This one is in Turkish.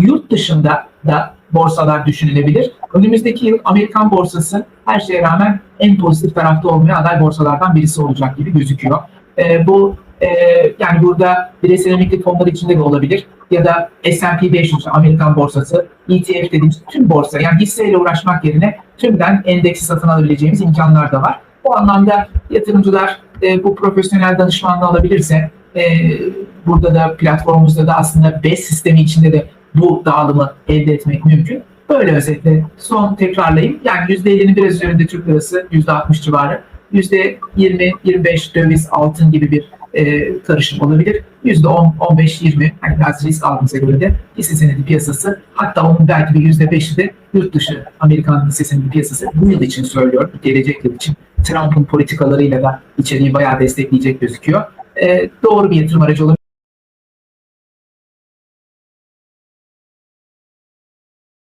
Yurt dışında da borsalar düşünülebilir. Önümüzdeki yıl Amerikan borsası her şeye rağmen en pozitif tarafta olmaya aday borsalardan birisi olacak gibi gözüküyor. Ee, bu e, yani burada bireysel emeklilik fonları içinde de olabilir ya da S&P 500 Amerikan borsası, ETF dediğimiz tüm borsa yani hisseyle uğraşmak yerine tümden endeksi satın alabileceğimiz imkanlar da var. Bu anlamda yatırımcılar e, bu profesyonel danışmanlığı alabilirse e, burada da platformumuzda da aslında BES sistemi içinde de bu dağılımı elde etmek mümkün. Böyle özetle son tekrarlayayım. Yani %50'nin biraz üzerinde Türk lirası, %60 civarı. %20-25 döviz, altın gibi bir e, karışım olabilir. %10-15-20 hani biraz risk aldığımıza göre de hisse senedi piyasası hatta onun belki bir %5'i de yurt dışı Amerikan hisse senedi piyasası bu yıl için söylüyorum, gelecek yıl için Trump'ın politikalarıyla da içeriği bayağı destekleyecek gözüküyor. E, doğru bir yatırım aracı olabilir.